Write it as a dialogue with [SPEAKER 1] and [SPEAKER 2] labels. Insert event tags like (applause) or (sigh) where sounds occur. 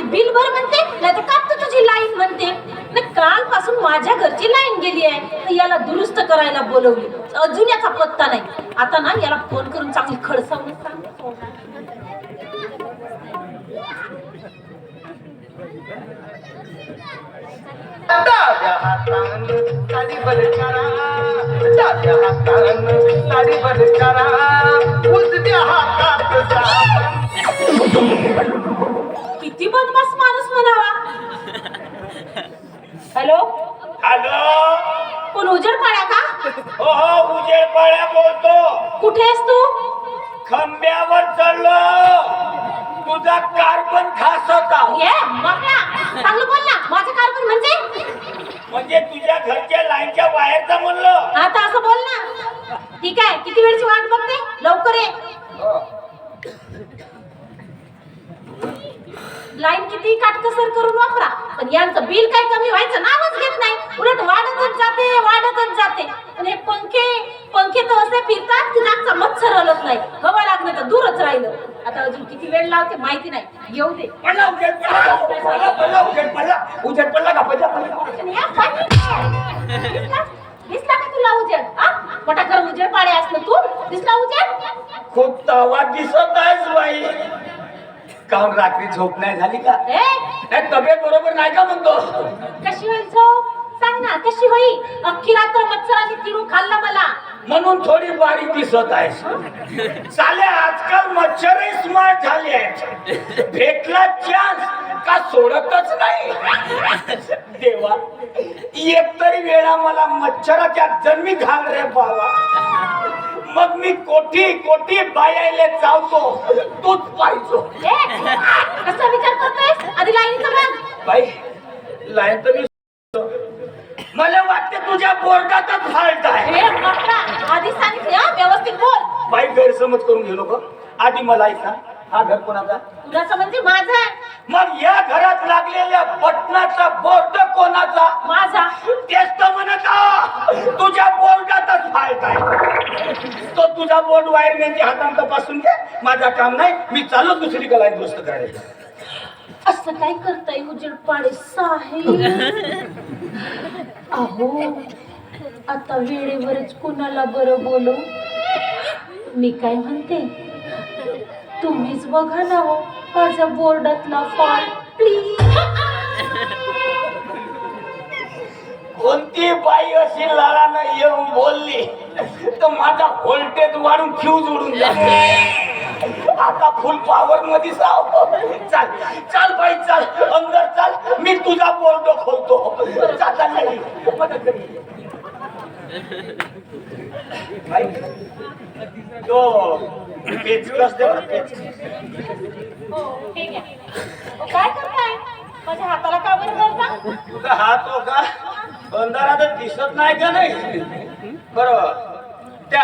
[SPEAKER 1] की बिल भर म्हणते नाही तर कापतो तुझी लाईन म्हणते. नाही कालपासून माझ्या घरची लाईन गेली आहे. तर याला दुरुस्त करायला बोलवली. अजून याचा पत्ता नाही. आता ना याला फोन करून चांगली खडसावून सांगते हॅलो?
[SPEAKER 2] हॅलो?
[SPEAKER 1] कोण उजड पाड्या का?
[SPEAKER 2] हो हो उजेड पाड्या बोलतो.
[SPEAKER 1] कुठे आहेस तू?
[SPEAKER 2] खंब्यावर चढलो. तुझा कार्बन खास होता.
[SPEAKER 1] ये बघा चांगलं बोल ना. माझं कार्बन म्हणजे?
[SPEAKER 2] म्हणजे तुझ्या घरच्या लाईनच्या बाहेरचा म्हणलं.
[SPEAKER 1] आता असं बोल ना. ठीक आहे किती वेळची वाट बघते? लवकर ये. लाईन किती काटकसर करून वापरा. पण यांचं बिल काय कमी व्हायचं नावच घेत नाही. उलट वाढतच जाते वाढतच जाते. आणि हे पंखे पंखे तर असे फिरतात की नागचा मच्छर हलत नाही. हवा लागणं तर दूरच राहिलं. आता अजून किती वेळ लावते माहिती नाही. येऊ दे.
[SPEAKER 2] पडला उजेड पडला पडला पडला उजेड पडला उजेड पडला का पडला पडला
[SPEAKER 1] दिसला? का तुला उजेड? हा? घर उजेड पाडे असलं तू? दिसला उजेड?
[SPEAKER 2] खूप तवा दिसत आहेस बाई. काहून रात्री झोप नाही झाली का?
[SPEAKER 1] ए!
[SPEAKER 2] नाही तब्येत बरोबर नाही का म्हणतो?
[SPEAKER 1] कशी होईल झोप? सांग ना कशी होईल? अख्खी रात्र मच्छराने तिळून खाल्ला मला.
[SPEAKER 2] म्हणून थोडी बारीक दिसत आहेस. चाले आजकाल मच्छरही स्मार्ट झाले आहेत. भेटला चान्स का सोडतच नाही? देवा एकतरी वेळा मला मच्छराच्या जन्मी घाल रे बाबा. मग मी कोठी कोठी बायायले चावतो. तूच पाहिजो
[SPEAKER 1] ए कसा विचार करतोयस? आधी लाईनीचं बघ.
[SPEAKER 2] बाई लाईन तर मी मला वाटते तुझ्या बोर्डातच फाल्ट आहे.
[SPEAKER 1] आधी सांगितले हा? व्यवस्थित बोल.
[SPEAKER 2] बाई गैरसमज करून घेऊ नको. आधी मला ऐका हा घर कोणाचा?
[SPEAKER 1] कुणाचं म्हणजे माझा
[SPEAKER 2] मग या घरात लागलेल्या बटनाचा बोर्ड कोणाचा?
[SPEAKER 1] माझा.
[SPEAKER 2] तेच तर म्हणत आहो. तुझ्या बोर्डातच फाल्ट आहे तो तुझा बोर्ड वायरमॅनच्या हातानं तपासून घे. माझा काम नाही. मी चाललो दुसरी कला दुरुस्त करायला.
[SPEAKER 1] असं काय करताय उजेड पाडे साहेब? (laughs) अहो आता वेळेवरच कुणाला बरं बोलू? मी काय म्हणते? तुम्हीच बघा ना हो माझ्या बोर्डातला फॉल्ट प्लीज
[SPEAKER 2] कोणती बाई अशी लाडानं येऊन बोलली? तर माझा व्होल्टेज वाढून फ्यूज उडून जाते आता फुल पॉवर मध्ये साव. चाल चाल बाई चाल. अंदर चाल. मी तुझा बोर्ड खोलतो. चाल पेचकस.
[SPEAKER 1] हो अहो, काय करताय? माझ्या हाताला का बरं करता?
[SPEAKER 2] तुझा हात हो का? अंधारात दिसत नाही का नाही? बरोबर. 对